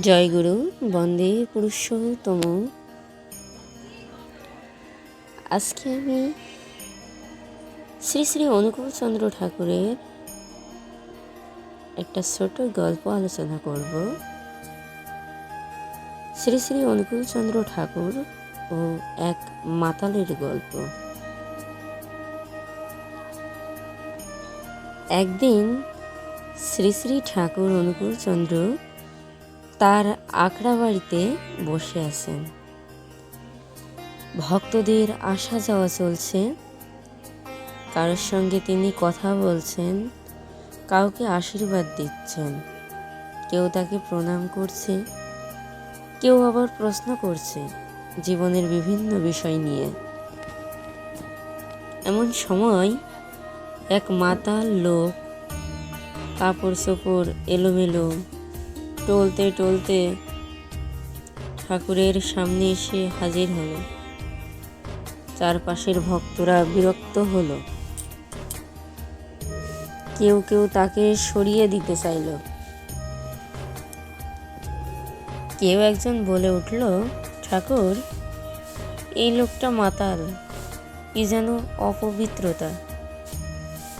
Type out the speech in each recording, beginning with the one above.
জয়গুরু, বন্দে পুরুষোত্তম। আজকে আমি শ্রী শ্রী অনুকূলচন্দ্র ঠাকুরের একটা ছোট গল্প আলোচনা করব। শ্রী শ্রী অনুকূলচন্দ্র ঠাকুর ও এক মাতালের গল্প। একদিন শ্রী শ্রী ঠাকুর অনুকূলচন্দ্র তার আখড়া বাড়িতে বসে আছেন। ভক্তদের আসা যাওয়া চলছে। কারোর সঙ্গে তিনি কথা বলছেন, কাউকে আশীর্বাদ দিচ্ছেন। কেউ তাকে প্রণাম করছে, কেউ আবার প্রশ্ন করছে জীবনের বিভিন্ন বিষয় নিয়ে। এমন সময় এক মাতাল লোক কাপড় চোপড় এলোমেলো টলতে টলতে ঠাকুরের সামনে এসে হাজির হলো। চারপাশের ভক্তরা বিরক্ত হলো। কেউ কেউ তাকে সরিয়ে দিতে চাইল। কেউ একজন বলে উঠল, ঠাকুর, এই লোকটা মাতাল, কি যেন অপবিত্রতা।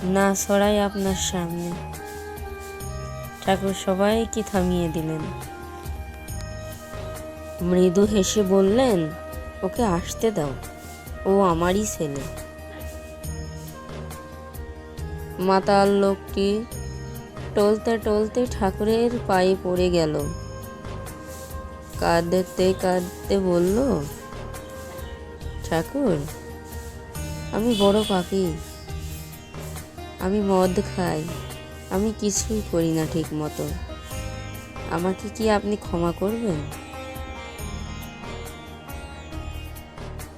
না সরাই আপনার সামনে। ঠাকুর সবাইকে থামিয়ে দিলেন। মৃদু হেসে বললেন, ওকে আসতে দাও, ও আমারই ছেলে। মাতাল লোকটি টলতে টলতে ঠাকুরের পায়ে পড়ে গেল। কাঁদতে কাঁদতে বলল, ঠাকুর, আমি বড় পাপি। আমি মদ খাই। আমি কিছুই করি না ঠিক মতো আমাকে কি আপনি ক্ষমা করবেন?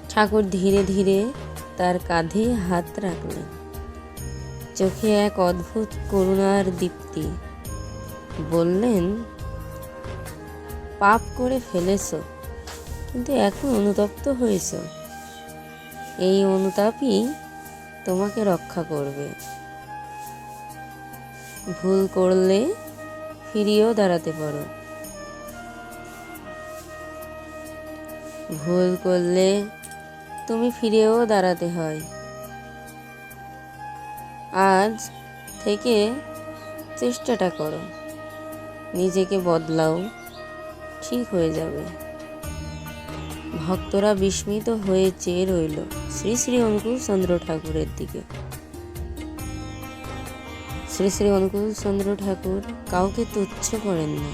ঠাকুর ধীরে ধীরে তার কাঁধে হাত রাখলেন। চোখে এক অদ্ভুত করুণার দীপ্তি। বললেন, পাপ করে ফেলেছ, কিন্তু এখন অনুতপ্ত হয়েছ। এই অনুতাপই তোমাকে রক্ষা করবে। ভুল করলে ফিরিয়েও দাঁড়াতে পারো। ভুল করলে তুমি ফিরেও দাঁড়াতে হয়। আজ থেকে চেষ্টাটা করো। নিজেকে বদলাও, ঠিক হয়ে যাবে। ভক্তরা বিস্মিত হয়ে চেয়ে রইল শ্রী শ্রী অনুকূল চন্দ্র ঠাকুরের দিকে। শ্রী শ্রী অনুকূল চন্দ্র ঠাকুর কাউকে তুচ্ছ করেন না।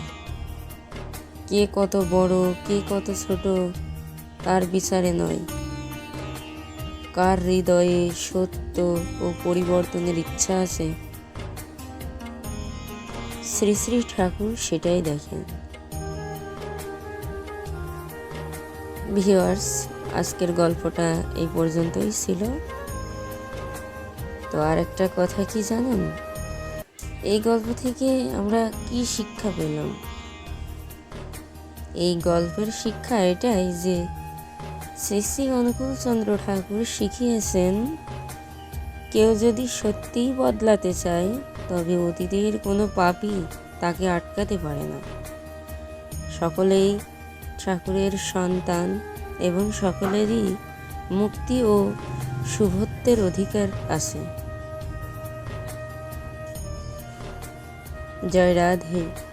কে কত বড়, কে কত ছোট, তার বিচারে নয়। কার হৃদয়ে সত্য ও পরিবর্তনের ইচ্ছা আছে? শ্রী শ্রী ঠাকুর সেটাই দেখেন। ভিওয়ার্স আজকের গল্পটা এই পর্যন্তই ছিল। তো আর একটা কথা কি জানেন? এই গল্প থেকে আমরা কি শিক্ষা পেলাম? এই গল্পের শিক্ষা এটাই যে শ্রী শ্রী অনুকূলচন্দ্র ঠাকুর শিখিয়েছেন, কেউ যদি সত্যিই বদলাতে চায়, তবে অতীতের কোনো পাপই তাকে আটকাতে পারে না। সকলেই ঠাকুরের সন্তান এবং সকলেরই মুক্তি ও শুভত্বের অধিকার আছে। जय राधे।